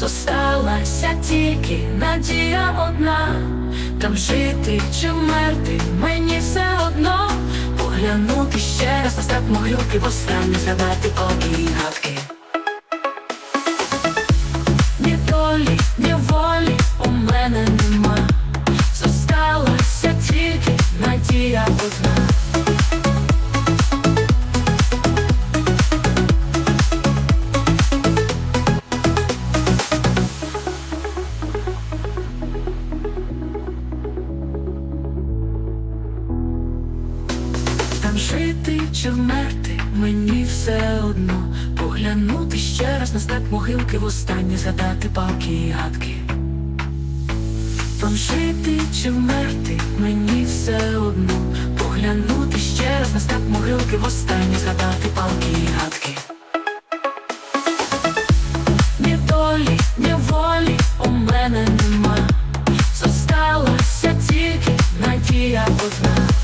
Зосталася тільки надія одна, там жити чи вмерти, мені все одно поглянути ще раз на степ моглюки, востаннє згадати обі гадки. Ні долі, ні волі у мене нема. Зосталася тільки надія одна. Жити чи вмерти, мені все одно поглянути ще раз на степ могилки, востаннє згадати палки і гадки. Там жити чи вмерти, мені все одно поглянути ще раз на степ могилки, востаннє згадати палки і гадки. Ні долі, ні волі у мене нема. Зосталася тільки надія одна.